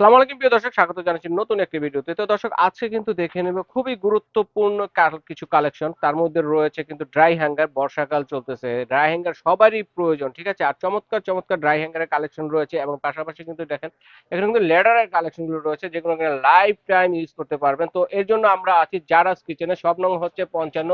আসসালামু আলাইকুম, প্রিয় দর্শক, স্বাগত জানাচ্ছি নতুন একটি ভিডিওতে। তো দর্শক, আজকে কিন্তু দেখে নেব খুবই গুরুত্বপূর্ণ কিছু কালেকশন। তার মধ্যে রয়েছে কিন্তু ড্রাই হ্যাঙ্গার বর্ষাকাল চলতেছে। ড্রাই হ্যাঙ্গার সবারই প্রয়োজন, ঠিক আছে? আর চমৎকার চমৎকার ড্রাই হ্যাঙ্গারের কালেকশন রয়েছে এবং পাশাপাশি কিন্তু দেখেন, এখানে কিন্তু লেডারের কালেকশনগুলো রয়েছে যেগুলো লাইফ টাইম ইউজ করতে পারবেন। তো এর জন্য আমরা আছি জারাস কিচেনে সব নং হচ্ছে পঞ্চান্ন।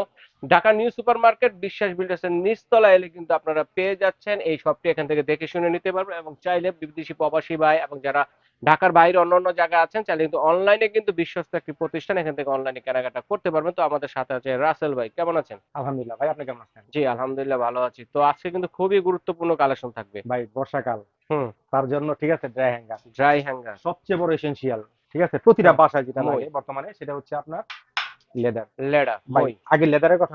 ঢাকা নিউ সুপার মার্কেট বিশ্বাস বিল্ডার্সের নিচতলা এলে কিন্তু আপনারা পেয়ে যাচ্ছেন। এই শপটি এখান থেকে দেখে শুনে নিতে পারবেন এবং চাইলে বিদেশি প্রবাসী ভাই এবং যারা ঢাকার বাইরে অন্য অন্য জায়গায় আছেন চাইলে কিন্তু অনলাইনে কিন্তু বিশ্বস্ত একটি প্রতিষ্ঠান এখান থেকে অনলাইনে কেনাকাটা করতে পারবেন। তো আমাদের সাথে আছে রাসেল ভাই কেমন আছেন? আলহামদুলিল্লাহ ভাই আপনি কেমন আছেন? জি আলহামদুলিল্লাহ ভালো আছি। তো আজকে কিন্তু খুবই গুরুত্বপূর্ণ কালেকশন থাকবে। ভাই বর্ষাকাল। হুম। তার জন্য ঠিক আছে ড্রাই হ্যাঙ্গার ড্রাই হ্যাঙ্গার সবচেয়ে বড় এসেনশিয়াল ঠিক আছে? প্রতিটা বাসায় যেটা লাগে বর্তমানে সেটা হচ্ছে আপনার লেদার লেডা ভাই আগে লেদারের কথা।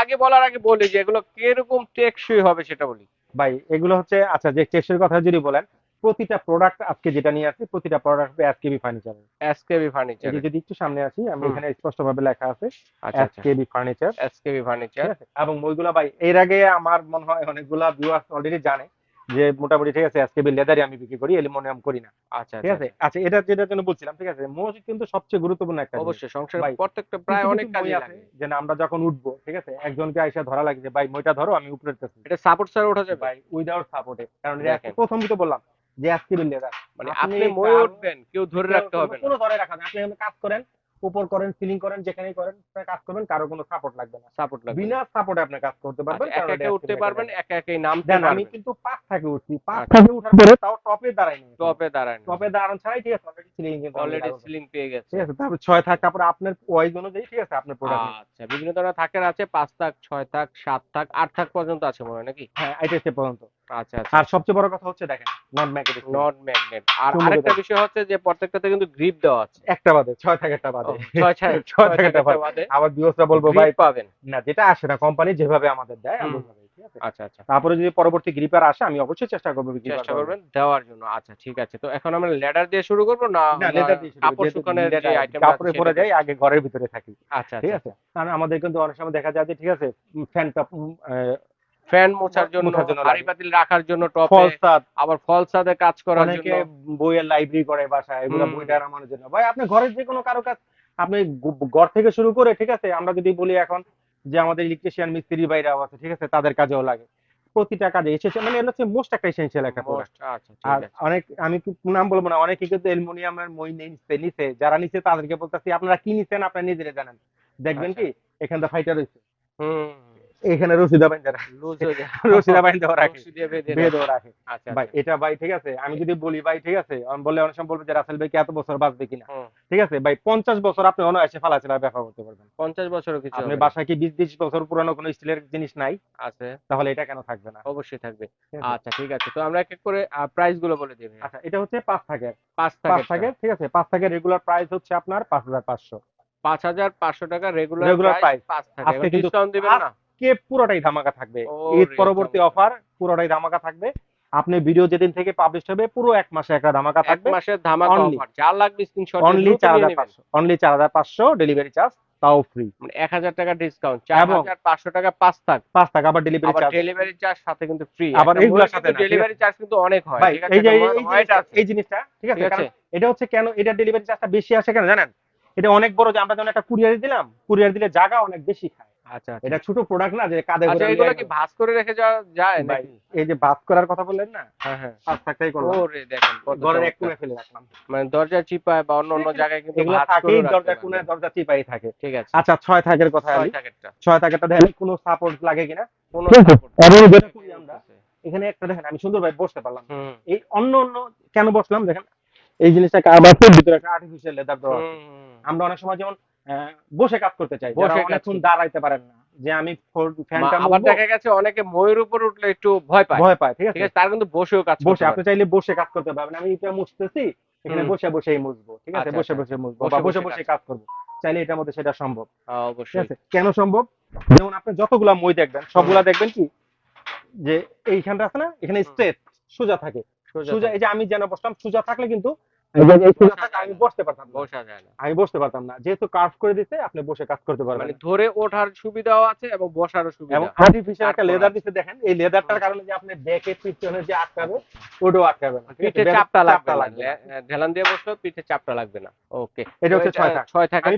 আগে বলার আগে বলি যে এগুলো কীরকম টেকসই হবে সেটা বলি। ভাই এগুলো হচ্ছে আচ্ছা যে টেক্সের কথা যদি বলেন প্রতিটা প্রোডাক্ট আজকে যেটা নিয়ে আসছি প্রতিটা প্রোডাক্ট হবে এসকেবি ফার্নিচার এসকেবি ফার্নিচার এই যে যদি একটু সামনে আসি আমি। এখানে স্পষ্টভাবে লেখা আছে আচ্ছা আচ্ছা। এসকেবি ফার্নিচার এসকেবি ফার্নিচার এবং ওইগুলা ভাই এর আগে আমার মনে হয় অনেকগুলা ভিউয়ার্স অলরেডি জানে যে মোটামুটি ঠিক আছে এসকেবি লেদারই আমি বিক্রি করি অ্যালুমিনিয়াম করি না। আচ্ছা ঠিক আচ্ছা আছে? আচ্ছা। এটা যেটা জন্য বলছিলাম ঠিক আছে? মসজিদ কিন্তু সবচেয়ে গুরুত্বপূর্ণ একটা। অবশ্যই সংসারের ভাই, প্রত্যেকটা প্রায় অনেক কাজে আছে লাগে। যে আমরা যখন উঠবো ঠিক আছে? একজনকে আইসা ধরা লাগে যে ভাই মইটা ধরো আমি উপরে উঠতেছি এটা সাপোর্ট স্যার ওঠা যাবে ভাই উইদাউট সাপোর্টে কারণ। প্রথমই তো বললাম যে আজকে লেদার মানে আপনি আপনি উঠবেন কেউ ধরে রাখতে হবে না। কোনো ধরে রাখা না। আপনি কাজ করেন উপর করেন সিলিং করেন যেখানেই করেন কাজ করবেন কারও কোনো সাপোর্ট লাগবে না। সাপোর্ট লাগবে বিনা সাপোর্টে আপনি কাজ করতে পারবেন আচ্ছা, একা একা উঠতে পারবেন। একা একাই নামতে দেন আমি কিন্তু পাঁচ থাকে উঠছি। পাঁচ আচ্ছা। থেকে উঠার পরে তাও টপে দাঁড়াই নি টপে দাঁড়ায় টপে দাঁড়ানো ছাড়াই ঠিক আছে অলরেডি সিলিং কিন্তু অলরেডি সিলিং পেয়ে গেছে। ঠিক আছে তারপর ছয় থাক তারপরে আপনার ওয়াইজ অনুযায়ী ঠিক আছে আপনার প্রোডাক্ট আচ্ছা বিভিন্ন ধরনের থাকের আছে পাঁচ থাক ছয় থাক সাত থাক আট থাক পর্যন্ত আছে মনে হয় নাকি? হ্যাঁ এটা সে পর্যন্ত। আচ্ছা আচ্ছা। আর সবচেয়ে বড় কথা হচ্ছে দেখেন নন ম্যাগনেটিক নট ম্যাগনেট আর আরেকটা বিষয় হচ্ছে যে প্রত্যেকটাতে কিন্তু গ্রিপ দেওয়া আছে। একটা বাদে ছয় থাকে একটা বাদে। ছয় বাদে। আবার বলব ভাই পাবেন। না যেটা আসে না কোম্পানি যেভাবে আমাদের দেয় হুম। আমি ওইভাবেই, ঠিক আছে? আচ্ছা আচ্ছা। তারপরে যদি পরবর্তী গ্রিপার আসে আমি অবশ্যই চেষ্টা করব চেষ্টা করবেন দেওয়ার জন্য। আচ্ছা ঠিক আছে। তো এখন আমরা লেডার দিয়ে শুরু করব না না আমরা লেদার দিয়ে শুরু করি, কাপড় শুকানোর যে আইটেম কাপড়ে পরে যাই আগে ঘরের ভিতরে থাকি আচ্ছা ঠিক আচ্ছা আছে? কারণ আমাদের কিন্তু অনেক সময় দেখা যায় যে ঠিক আছে ফ্যানটা ফ্যান মোছার জন্য হাড়ি পাতিল রাখার জন্য টপে ফলসাদ আবার ফলসাদে কাজ করার অনেকে জন্য। বইয়ের লাইব্রেরি করে বাসায় এগুলো জন্য। ভাই আপনি ঘরের যে কোনো কারও কাজ আপনি গড় ঘর থেকে শুরু করে ঠিক আছে? আমরা যদি বলি এখন যে আমাদের ইলেকট্রিশিয়ান মিস্ত্রি বাইরাও আছে ঠিক আছে? তাদের কাজেও লাগে। প্রতিটা কাজে এসেছে মানে এটা হচ্ছে মোস্ট একটা এসেন্সিয়াল একটা প্রোডাক্ট আচ্ছা আর অনেক আমি কি নাম বলব না অনেকে কিন্তু অ্যালুমিনিয়ামের মই নিচ্ছে নিছে যারা নিছে তাদেরকে বলতেছি আপনারা কি নিছেন? আপনারা নিজেরা জানেন। দেখবেন আচ্ছা। কি? এখানটা ফাইটার হইছে। হুম। এখানে বাইন্দা রাখে। বাইন্দা বেঁধে রাখে। আচ্ছা ভাই এটা ভাই ঠিক আছে? আমি যদি বলি ভাই ঠিক আছে? আমি বললে অনেক সময় বলব যে রাসেল ভাই কি এত বছর বাঁচবে কিনা? ঠিক আছে? ভাই পঞ্চাশ বছর আপনি অনায়াসে ব্যবহার করতে পারবেন। পঞ্চাশ বছরও কিছু আপনি বাসায় কি বিশ বছর পুরানো কোনো স্টিলের জিনিস নাই? আছে। তাহলে এটা কেন থাকবে না? অবশ্যই থাকবে। আচ্ছা ঠিক আছে। তো আমরা এক এক করে প্রাইসগুলো বলে দিই আচ্ছা এটা হচ্ছে পাঁচ থাকের পাঁচ পাঁচ থাকে। থাকের ঠিক আছে? পাঁচ থাকের রেগুলার প্রাইস হচ্ছে আপনার পাঁচ হাজার পাঁচশো। পাঁচ হাজার পাঁচশো টাকা রেগুলার Regular প্রাইস পাঁচ আজকে কিন্তু ডিসকাউন্ট দিবেন না? কে পুরোটাই ধামাকা থাকবে। ঈদ পরবর্তী অফার পুরোটাই ধামাকা থাকবে। আপনি ভিডিও যেদিন থেকে পাবলিশ হবে পুরো এক মাসে একটা ধামাকা এক থাকবে। মাসের ধামাকা স্ক্রিনশট অনলি চার হাজার পাঁচশো। অনলি চার হাজার পাঁচশো ডেলিভারি চার্জ তাও ফ্রি মানে এক হাজার টাকা ডিসকাউন্ট চার এবং- হাজার পাঁচশো টাকা পাঁচ থাক। পাঁচ টাকা আবার ডেলিভারি চার্জ ডেলিভারি চার্জ সাথে কিন্তু ফ্রি আবার এইগুলোর সাথে ডেলিভারি চার্জ কিন্তু অনেক হয়। এই যে এই- জিনিসটা- ঠিক আছে আছে? এটা হচ্ছে কেন এটা ডেলিভারি চার্জটা বেশি আসে কেন জানেন? এটা অনেক বড় যে আমরা যখন একটা কুরিয়ার দিলাম কুরিয়ার দিলে জায়গা অনেক বেশি খায়। আচ্ছা আচ্ছা। এটা ছোট প্রোডাক্ট না যে কাঁধে আচ্ছা করে এগুলো কি ভাঁজ করে রেখে যাওয়া যায় ভাই, নাকি? এই যে বাস করার কথা বললেন না? হ্যাঁ হ্যাঁ। পাঁচ টাকাই করলাম। ওরে দেখেন কত ঘরের এক। কোণে ফেলে রাখলাম। মানে দরজা চিপায় বা অন্য অন্য জায়গায় কিন্তু এগুলো ভাঁজ থাকেই করে দরজা কোণে। দরজা চিপাই থাকে। ঠিক আছে। আচ্ছা ছয় থাকের কথা ছয় বলি টাকারটা ছয় থাকেরটা দেখেন কোনো সাপোর্ট লাগে কিনা? কোনো এবং যেটা করি আমরা, এখানে একটা দেখেন আমি সুন্দর ভাবে বসতে পারলাম। এই অন্য অন্য কেন বসলাম? দেখেন এই জিনিসটা কারবাসের ভিতরে একটা আর্টিফিশিয়াল লেদার দেওয়া আছে। আমরা অনেক সময় যেমন বসে কাজ করতে চাই বসে বসে অনেকক্ষণ দাঁড়াইতে পারেন না। যে আমি ফ্যানটা আবার দেখা গেছে অনেকে ময়ের উপর উঠলে একটু ভয় পায়। ভয় পায় ঠিক আছে? তার কিন্তু বসেও কাজ বসে আপনি চাইলে বসে কাজ করতে পারবেন। আমি এটা মুছতেছি এখানে। বসে বসেই মুছবো ঠিক আছে? আচ্ছা, বসে আচ্ছা। বসে মুছবো বা বসে বসে কাজ করব। চাইলে এটার মধ্যে সেটা সম্ভব। হ্যাঁ, অবশ্যই। আছে? কেন সম্ভব? যেমন আপনি যতগুলা মই দেখবেন সবগুলা দেখবেন কি? যে এইখানটা আছে না? এখানে। স্ট্রেট সোজা থাকে। সোজা সোজা এই যে আমি যেন বসলাম সোজা থাকলে কিন্তু আমি বসতে পারতাম না। বসা যায় না। আমি বসতে পারতাম না। যেহেতু কার্ভ করে দিতে আপনি বসে কাজ করতে পারবেন মানে ধরে ওঠার সুবিধাও আছে এবং বসারও সুবিধা এবং আর্টিফিশিয়াল একটা লেদার দিতে দেখেন। এই লেদারটার কারণে যে আপনি ব্যাকে পিছনে যে আটকাবে ওটাও আটকাবে না পিঠে চাপটা লাগবে। লে- ঢেলান দিয়ে পিঠে চাপটা লাগবে না। ওকে। এটা হচ্ছে থাক।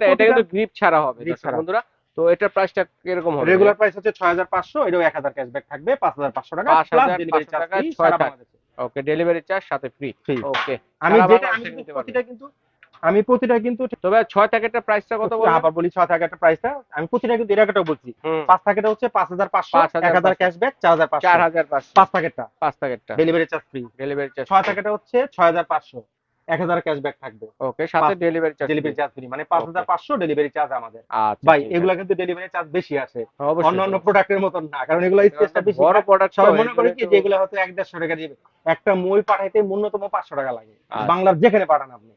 এটা কিন্তু গ্রিপ ছাড়া হবে। বন্ধুরা। তো এটার প্রাইসটা কীরকম হবে? রেগুলার প্রাইস হচ্ছে ছয় হাজার পাঁচশো এটাও এক হাজার ক্যাশব্যাক থাকবে পাঁচ হাজার পাঁচশো টাকা 5,500 প্লাস ডেলিভারি চার্জ টাকায় ফ্রি ওকে ডেলিভারি চার্জ সাথে ফ্রি ওকে আমি যেটা আমি। প্রতিটা কিন্তু আমি প্রতিটা কিন্তু তবে ছয় প্যাকেটের প্রাইসটা কত বলব আবার বলি ছয় প্যাকেটের একটা প্রাইসটা আমি প্রতিটা কিন্তু এর আগেটাও বলছি। হুম, পাঁচ প্যাকেটটা হচ্ছে পাঁচ হাজার পাঁচশো 5,500 এক হাজার ক্যাশব্যাক চার হাজার পাঁচশো। চার হাজার পাঁচশো। পাঁচ প্যাকেটটা। পাঁচ প্যাকেটটা। Delivery charge free delivery charge ছয় প্যাকেটটা হচ্ছে ছয় হাজার পাঁচশো। এক হাজার ক্যাশব্যাক থাকবে। ওকে সাথে delivery charge delivery charge free মানে পাঁচ হাজার পাঁচশো ডেলিভারি চার্জ আমাদের। আচ্ছা ভাই এগুলা কিন্তু ডেলিভারি চার্জ বেশি আসে অবশ্যই অন্য অন্য প্রোডাক্টের মতন না কারণ এগুলো স্পেসটা বেশি। বড় প্রোডাক্ট সবাই মনে করে কি যে হয়তো এক দেড়শো টাকা দিবে। একটা মই পাঠাইতে ন্যূনতম পাঁচশো টাকা লাগে। আচ্ছা। বাংলার যেখানে পাঠান আপনি।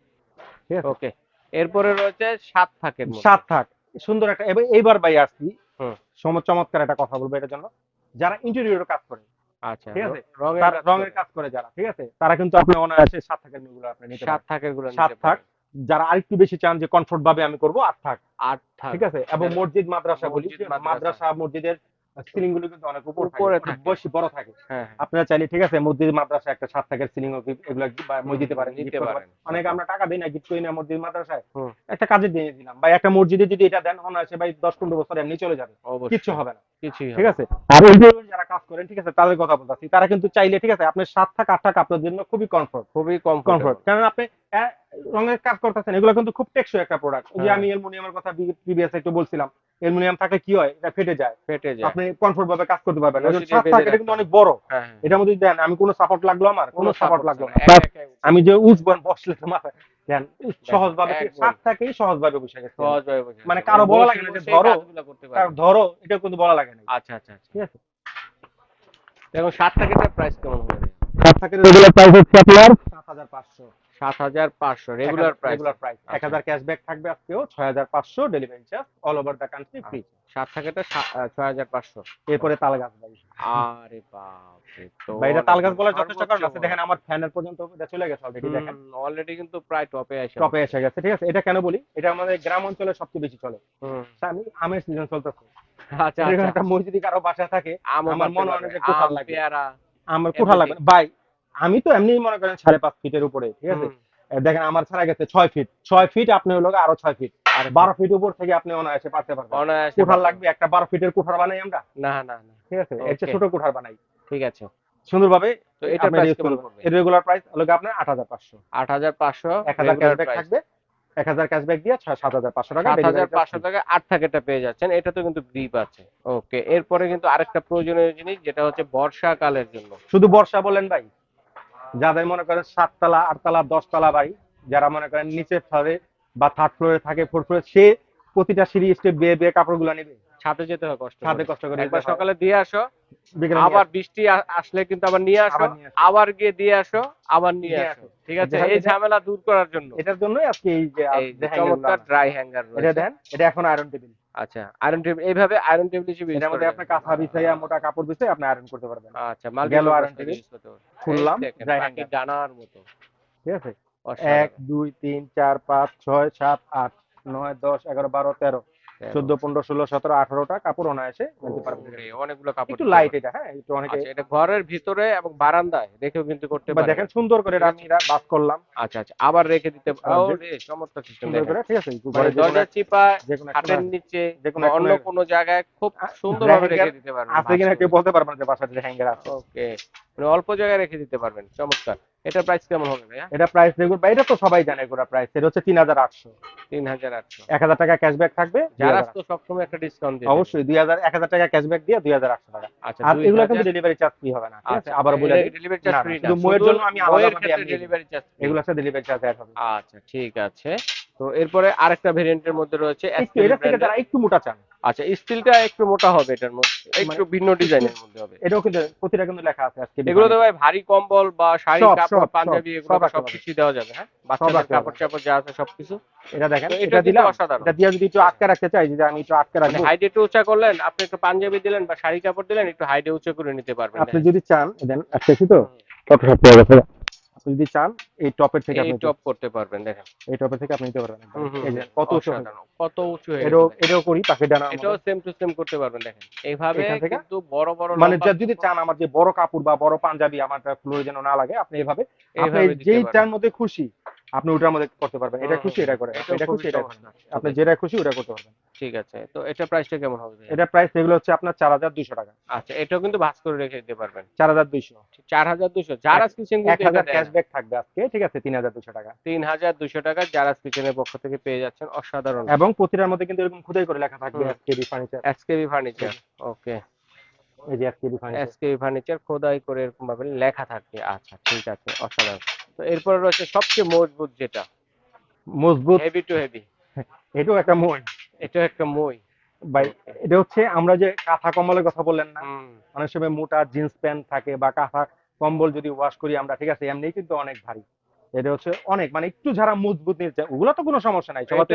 ঠিক ওকে এরপরে রয়েছে সাত থাকের সাত থাক। সুন্দর একটা এবার ভাই আসছি। চমৎকার একটা কথা বলব এটার জন্য। যারা ইন্টেরিয়র কাজ করে আচ্ছা ঠিক আছে। রঙের কাজ রঙের করে। কাজ করে যারা ঠিক আছে তারা কিন্তু আপনি অনায়াসে সাত থাকের মেয়েগুলো আপনি নিতে সাত থাকেরগুলো সাত থাক যারা আরেকটু বেশি চান যে কমফোর্ট ভাবে আমি করব আট থাক আট থাক ঠিক আছে এবং হ্যাঁ। মসজিদ মাদ্রাসা বলি। মাদ্রাসা মসজিদের সিলিংগুলো কিন্তু অনেক উপর উপরে। বেশি বড় থাকে। হ্যাঁ আপনারা চাইলে ঠিক আছে মসজিদ মাদ্রাসা একটা সাত থাকের সিলিং এগুলো মসজিদে পারেন। অনেক আমরা টাকা দিই না গিফট করি না মসজিদ মাদ্রাসায়। একটা কাজে দিয়ে দিলাম। ভাই একটা মসজিদে যদি এটা দেন অনায়াসে ভাই দশ পনেরো বছর এমনি চলে যাবে। কিচ্ছু হবে না। ঠিক আছে? আর যারা কাজ করেন ঠিক আছে তাদের কথা বলতেছি। তারা কিন্তু চাইলে ঠিক আছে আপনার সাত থাক আট থাক আপনার জন্য খুবই কমফোর্ট খুবই কমফোর্ট কারণ আপনি রঙের কাজ করতেছেন এগুলো কিন্তু খুব টেকসই একটা প্রোডাক্ট যে হ্যাঁ। আমি অ্যালুমিনিয়ামের কথা প্রিভিয়াস একটু বলছিলাম অ্যালুমিনিয়াম থাকলে কি হয়? এটা ফেটে যায়। ফেটে যায়। আপনি কমফোর্ট ভাবে কাজ করতে পারবেন দিয়ে সাত এটা কিন্তু অনেক বড়। হ্যাঁ হ্যাঁ। এটার মধ্যে দেন আমি কোনো সাপোর্ট লাগল আমার? কোনো সাপোর্ট লাগল না। এক বাস, আমি যে উঠবো বসলে তো মাথায় দেন সহজ ভাবে। সাত থাকেই সহজ ভাবে বসে গেছে। সহজভাবে বোঝা মানে কারও বলা লাগে না যে ধরো। ধরো এটা কিন্তু বলা লাগে না। আচ্ছা আচ্ছা আচ্ছা। ঠিক আছে? দেখুন সাত প্যাকেটের প্রাইস কেমন হবে? সাত থাকের রেগুলার প্রাইস হচ্ছে আপনার সাত হাজার পাঁচশো সাত হাজার পাঁচশো রেগুলার প্রাইস রেগুলার প্রাইস আচ্ছা। এক হাজার ক্যাশব্যাক থাকবে আজকেও ছয় হাজার পাঁচশো delivery charge all over the country free সাত প্যাকেটে ছয় হাজার পাঁচশো। এরপরে তাল গাছ ভাই। আরে বাপরে তো ভাই এটা তাল গাছ বলার যথেষ্ট কারণ আছে। দেখেন আমার ফ্যানের পর্যন্ত এটা চলে গেছে অলরেডি দেখেন। অলরেডি কিন্তু প্রায় টপে টপে এসে গেছে ঠিক আছে? এটা কেন বলি? এটা আমাদের গ্রাম অঞ্চলে সবচেয়ে বেশি চলে। আমি আমের সিজন চলতেছে। আচ্ছা আচ্ছা। একটা মসজিদি কারও বাসা থাকে আম আমার মনে হয় যে কোথাও লাগে। আমার লাগবে। ভাই আমি তো এমনি মনে করেন সাড়ে পাঁচ ফিটের উপরে ঠিক আছে? দেখেন আমার ছাড়া গেছে ছয় ফিট। ছয় ফিট আপনি হলো আরও ছয় ফিট। আর বারো ফিট উপর থেকে আপনি অনায়াসে পারতে পারবেন। কুঠার লাগবে একটা বারো ফিটের কুঠার বানাই আমরা। না না না ঠিক আছে? এর চেয়ে ছোট কুঠার বানাই। ঠিক আছে। সুন্দরভাবে তো আপনি প্রাইস কেমন পড়বে? এর রেগুলার প্রাইস হলো আপনার আট হাজার পাঁচশো। আট হাজার পাঁচশো এক হাজার ক্যাশব্যাক থাকবে। এক হাজার ক্যাশব্যাক দিয়ে ছয় সাত হাজার পাঁচশো টাকা সাত delivery হাজার charge পাঁচশো free। টাকা আট প্যাকেটটা পেয়ে যাচ্ছেন। এটা তো কিন্তু গ্রিপ আছে। ওকে এরপরে কিন্তু আরেকটা প্রয়োজনীয় জিনিস যেটা হচ্ছে বর্ষাকালের জন্য। শুধু বর্ষা বলেন ভাই। যাদের মনে করেন সাততলা আটতলা দশতলা বাড়ি যারা মনে করেন নিচে ফ্লোরে বা থার্ড ফ্লোরে থাকে ফোর্থ ফ্লোরে সে প্রতিটা সিঁড়ি স্টেপ বেয়ে বেয়ে কাপড়গুলো নেবে। ছাদে যেতে হয় কষ্ট ছাদে কষ্ট করে। একবার সকালে দিয়ে আসো আবার বৃষ্টি আসলে কিন্তু আবার নিয়ে আসো আবার গিয়ে দিয়ে আসো আবার নিয়ে আসো। ঠিক আছে? এই ঝামেলা দূর করার জন্য। এটার জন্যই আজকে এই যে চমৎকার ড্রাই হ্যাঙ্গার এটা দেন এটা এখন আয়রন টেবিল আচ্ছা আয়রন টেবিল এইভাবে আয়রন টেবিল হিসেবে এর মধ্যে আপনি কাঁথা বিছাইয়া মোটা কাপড় বিছাই আপনি আয়রন করতে পারবেন। আচ্ছা মাল গেল আয়রন টেবিল খুললাম, ডানার মতো। ঠিক আছে। এক দুই তিন চার পাঁচ ছয় সাত আট নয় দশ এগারো বারো তেরো। চোদ্দ পনেরো ষোলো সতেরো আঠারোটা কাপড় অনায়াসে পারবেন। অনেকগুলো কাপড় একটু লাইট এটা হ্যাঁ একটু অনেকে আচ্ছা এটা ঘরের ভিতরে এবং বারান্দায় রেখেও কিন্তু করতে বা দেখেন সুন্দর করে আমি বাস করলাম। আচ্ছা আচ্ছা আবার রেখে দিতে রে চমৎকার সিস্টেম করে ঠিক আছে মানে চিপা নিচে যে কোনো অন্য কোনো জায়গায় খুব সুন্দরভাবে রেখে দিতে পারবেন আছে কিনা কেউ বলতে পারবেন যে বাসাতে হ্যাঙ্গার আছে। ওকে মানে অল্প জায়গায় রেখে দিতে পারবেন চমৎকার। এটার প্রাইস কেমন হবে ভাইয়া? এটা প্রাইস বা এটা তো সবাই জানে এগুলো প্রাইস এটা হচ্ছে তিন হাজার আটশো। তিন হাজার আটশো। এক হাজার টাকা ক্যাশব্যাক থাকবে যারা তো সবসময় একটা ডিসকাউন্ট অবশ্যই দুই হাজার এক হাজার টাকা ক্যাশব্যাক দিয়ে দুই হাজার আটশো টাকা। আচ্ছা আর এগুলো কিন্তু ডেলিভারি চার্জ ফ্রি হবে না ঠিক আছে? আচ্ছা আবার বলে ডেলিভারি চার্জ না, না, ফ্রি না শুধু ময়ের জন্য আমি আলাদা ময়ের ভাবে ক্ষেত্রে আমি দিয়ে ডেলিভারি চার্জ এগুলো সাথে ডেলিভারি চার্জ অ্যাড হবে। আচ্ছা ঠিক আছে। তো এরপরে আরেকটা ভেরিয়েন্টের মধ্যে রয়েছে এটা থেকে। যারা একটু মোটা চান। আচ্ছা স্টিলটা একটু মোটা হবে এটার মধ্যে। একটু ভিন্ন ডিজাইনের মধ্যে হবে। এটাও কিন্তু প্রতিটা কিন্তু লেখা আছে আজকে এগুলোতে ভাই ভারী কম্বল বা শাড়ি কাপড় পাঞ্জাবি এগুলো সব। কিছু দেওয়া যাবে হ্যাঁ? বাচ্চাদের কাপড়। চাপড় যা আছে সবকিছু। এটা দেখেন এটা দিলাম। অসাধারণ। এটা দিয়ে যদি একটু আটকে রাখতে চাই যে আমি একটু আটকে রাখব। হাইডে একটু উঁচা করলেন আপনি একটু পাঞ্জাবি দিলেন বা শাড়ি কাপড় দিলেন একটু হাইডে উঁচা করে নিতে পারবেন। আপনি যদি চান দেন আসতেছি তো। কত সপ্তাহ যদি চান এই টপের থেকে আপনি টপ করতে পারবেন দেখেন। এই টপের থেকে আপনি নিতে পারবেন এই যে কত উঁচু। কত উঁচু এটাও এটাও করি পাখি ডানা এটাও সেম টু সেম করতে পারবেন দেখেন। এইভাবে কিন্তু বড় বড় মানে যদি চান আমার যে বড় কাপড় বা বড় পাঞ্জাবি আমার ফ্লোরে যেন না লাগে আপনি এভাবে আপনি এইভাবে যেই চান চার মধ্যে খুশি আপনি ওটার মধ্যে করতে পারবেন। এটা খুশি এটা করে। এটা খুশি এটা আপনি যেটা খুশি ওটা করতে পারবেন। ঠিক আছে তো এটা প্রাইসটা কেমন হবে এটা প্রাইস এগুলো হচ্ছে আপনার চার হাজার দুইশো টাকা। আচ্ছা এটাও কিন্তু ভাঁজ করে রেখে দিতে পারবেন। চার হাজার দুইশো। চার হাজার দুশো জারাস কিচেন এক হাজার ক্যাশব্যাক থাকবে আজকে ঠিক আছে তিন হাজার দুশো টাকা। তিন হাজার দুশো টাকা জারাস কিচেনের পক্ষ থেকে পেয়ে যাচ্ছেন অসাধারণ। এবং প্রতিটার মধ্যে কিন্তু এরকম খুদাই করে লেখা থাকবে। SKB furniture SKB furniture okay এই যে এসকেবি ফার্নিচার এসকেবি ফার্নিচার খোদাই করে এরকম ভাবে লেখা থাকবে। আচ্ছা ঠিক আছে অসাধারণ। তো এরপরে রয়েছে সবচেয়ে মজবুত যেটা। মজবুত? হেভি টু হেভি এটাও একটা মই। এটা একটা মই। ভাই এটা হচ্ছে আমরা যে কাঁথা কম্বলের কথা বললেন না অনেক সময় মোটা জিন্স প্যান্ট থাকে বা কাঁথা কম্বল যদি ওয়াশ করি আমরা ঠিক আছে এমনি কিন্তু অনেক ভারী। এটা হচ্ছে অনেক মানে একটু যারা মজবুত নিতে চায় ওগুলো তো কোনো সমস্যা নাই সবাই তো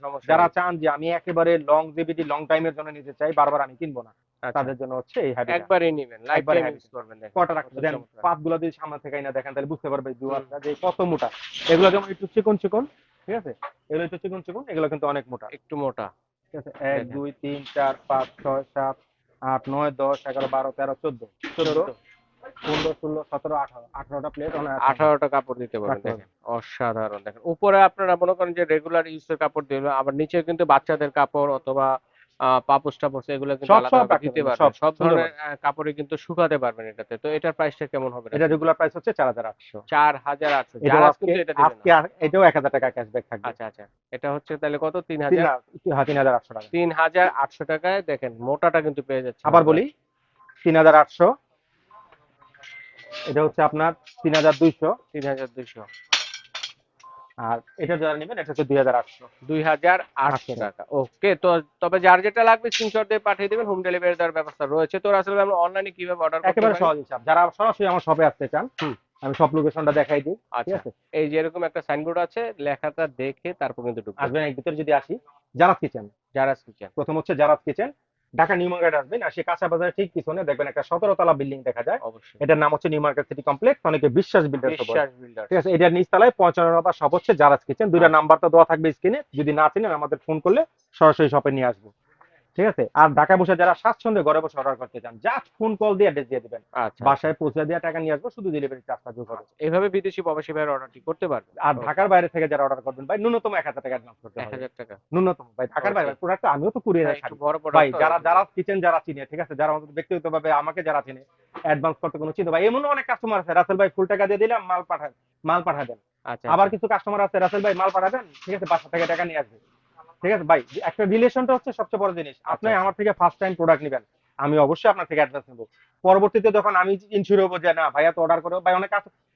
সমস্যা যারা চান যে আমি একেবারে লং জিবিটি লং টাইমের জন্য নিতে চাই বারবার আমি কিনবো না। তাদের জন্য হচ্ছে এই হ্যাবিট একবারই নেবেন লাইফ টাইম ইউজ করবেন দেখেন। কটা রাখতে দেন। পাতগুলো যদি সামনে থেকে না দেখেন তাহলে বুঝতে পারবে দুয়ারটা যে কত মোটা। এগুলো যেমন একটু চিকন চিকন ঠিক আছে? এগুলো একটু চিকন চিকন এগুলো কিন্তু অনেক মোটা। একটু মোটা। ঠিক আছে? এক দেখেন। দুই তিন চার পাঁচ ছয় সাত আট নয় দশ এগারো বারো তেরো চোদ্দ। চোদ্দ। পনেরো ষোলো সতেরো আঠারো। আঠারোটা প্লেট আঠারোটা কাপড় দিতে পারেন দেখেন। অসাধারণ দেখেন। উপরে আপনারা মনে করেন যে রেগুলার ইউজের কাপড় দিবে আবার নিচে কিন্তু বাচ্চাদের কাপড় অথবা পাপোস টাপোস এগুলো কিন্তু আলাদা দিতে পারবেন সব ধরনের কাপড়ে কিন্তু শুকাতে পারবেন এটাতে। তো এটার প্রাইসটা কেমন হবে? এটা রেগুলার প্রাইস হচ্ছে 4800 টাকা ক্যাশব্যাক থাকবে। আচ্ছা আচ্ছা। এটা হচ্ছে তাহলে কত? 3000 3800 টাকা। 3800 টাকায় দেখেন মোটাটা কিন্তু পেয়ে যাচ্ছে আবার বলি 3800 এটা হচ্ছে আপনার 3200 3200 আর এটা যারা নেবেন এটা হচ্ছে দুই হাজার আটশো। দুই হাজার আটশো। টাকা। ওকে তো তবে যার যেটা লাগবে স্ক্রিনশট দিয়ে পাঠিয়ে দেবেন হোম ডেলিভারি দেওয়ার ব্যবস্থা রয়েছে। তো আসলে আমরা অনলাইনে কীভাবে অর্ডার একেবারে সহজ হিসাব। যারা সরাসরি আমার শপে আসতে চান। আমি সব লোকেশনটা দেখাই দিই আচ্ছা এই যে এরকম একটা সাইনবোর্ড আছে লেখাটা দেখে তারপর কিন্তু ঢুকবেন। আসবেন এর ভিতরে যদি আসি জারাত কিচেন যারা কিচেন প্রথম হচ্ছে জারাত কিচেন ঢাকা নিউ মার্কেট আসবেন আর সেই কাঁচা বাজারের ঠিক পিছনে দেখবেন একটা সতেরো তলা বিল্ডিং দেখা যায়। অবশ্যই। এটার নাম হচ্ছে নিউ মার্কেট সিটি কমপ্লেক্স অনেকে বিশ্বাস বিল্ডার ঠিক আছে এটার নিচতলায় পঞ্চান্ন নম্বর সব হচ্ছে যারা কিচেন। দুইটা নাম্বার তো দেওয়া থাকবে স্ক্রিনে যদি না চিনেন আমাদের ফোন করলে সরাসরি শপে নিয়ে আসব। ঠিক আছে? আর ঢাকা বসে যারা স্বাচ্ছন্দ্যে ঘরে বসে অর্ডার করতে চান জাস্ট ফোন কল দিয়ে অ্যাড্রেস দিয়ে দিবেন। আচ্ছা। বাসায় পৌঁছে দেওয়া টাকা নিয়ে আসব শুধু ডেলিভারি চার্জটা যোগ হবে। এইভাবে বিদেশি প্রবাসী ভাইয়ের অর্ডারটি করতে পারবে? আর ঢাকার বাইরে থেকে যারা অর্ডার করবেন ভাই ন্যূনতম এক হাজার টাকা অ্যাডভান্স করতে হবে। টাকা। ন্যূনতম। ভাই ঢাকার বাইরে প্রোডাক্ট আমিও তো কুরিয়ারে হ্যাঁ, বড় ভাই যারা যারা কিচেন যারা চিনে ঠিক আছে? যারা আমাদের ব্যক্তিগতভাবে আমাকে যারা চিনে অ্যাডভান্স করতে কোনো চিন্তা ভাই এমন অনেক কাস্টমার আছে। রাসেল ভাই ফুল টাকা দিয়ে দিলাম মাল পাঠান মাল পাঠা দেন। আচ্ছা আবার কিছু কাস্টমার আছে রাসেল ভাই মাল পাঠাবেন ঠিক আছে? বাসা থেকে টাকা নিয়ে আসবে। ঠিক আছে? ভাই একটা রিলেশনটা হচ্ছে সবচেয়ে বড় জিনিস। আপনি আচ্ছা। আমার থেকে ফার্স্ট টাইম প্রোডাক্ট নেবেন। আমি অবশ্যই আপনার থেকে অ্যাডভান্স নেব। পরবর্তীতে যখন আমি ইনসিওর হব যে না ভাইয়া তো অর্ডার করো ভাই অনেক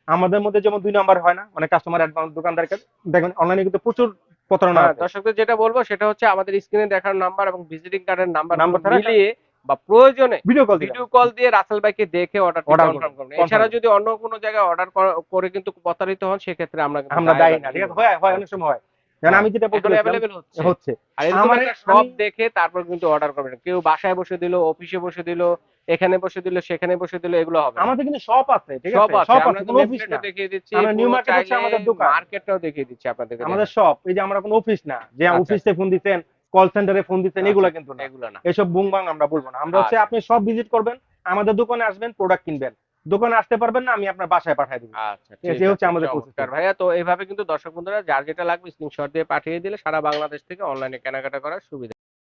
আমাদের মধ্যে যেমন দুই নাম্বার হয় না অনেক কাস্টমার অ্যাডভান্স দোকানদারকে। দেখবেন অনলাইনে কিন্তু প্রচুর প্রতারণা হ্যাঁ। দর্শকদের যেটা বলব সেটা হচ্ছে আমাদের স্ক্রিনে দেখার নাম্বার এবং ভিজিটিং কার্ডের নাম্বার ছাড়া মিলিয়ে বা প্রয়োজনে ভিডিও কল ভিডিও কল দিয়ে রাসেল ভাইকে দেখে অর্ডার কনফার্ম করবেন এছাড়া যদি অন্য কোনো জায়গায় অর্ডার করে কিন্তু প্রতারিত হন সেক্ষেত্রে আমরা আমরা দায়ী দায়ী না ঠিক আছে? হয় হয় অনেক সময় হয়। কারণ আমি যেটা বলতে হচ্ছে। আমার- সব দেখে তারপর কিন্তু অর্ডার করবেন। কেউ বাসায় বসে দিল অফিসে বসে দিল এখানে বসে দিল সেখানে বসে দিল এগুলো হবে আমাদের কিন্তু শপ আছে ঠিক সব আছে? আছে আমরা আছে কোনো অফিস না। দেখিয়ে দিচ্ছি আমরা নিউ মার্কেট হচ্ছে আমাদের দোকান। মার্কেটটাও দেখিয়ে দিচ্ছি আপনাদেরকে আমাদের শপ এই যে আমরা কোনো অফিস না যে আচ্ছা। অফিসে ফোন দিচ্ছেন কল সেন্টারে ফোন দিচ্ছেন আচ্ছা, এগুলো কিন্তু না। এগুলো না। এসব বুংবাং আমরা বলব না। আমরা হচ্ছে আচ্ছা। আপনি সব ভিজিট করবেন আমাদের দোকানে আসবেন প্রোডাক্ট কিনবেন। দোকানে আসতে পারবেন না আমি আপনার বাসায় পাঠিয়ে দিব। আচ্ছা ঠিক আছে, হচ্ছে আমাদের ভাইয়া তো এইভাবে কিন্তু দর্শক বন্ধুরা যার যেটা লাগবে স্ক্রিনশট দিয়ে পাঠিয়ে দিলে সারা বাংলাদেশ থেকে অনলাইনে কেনাকাটা করার সুবিধা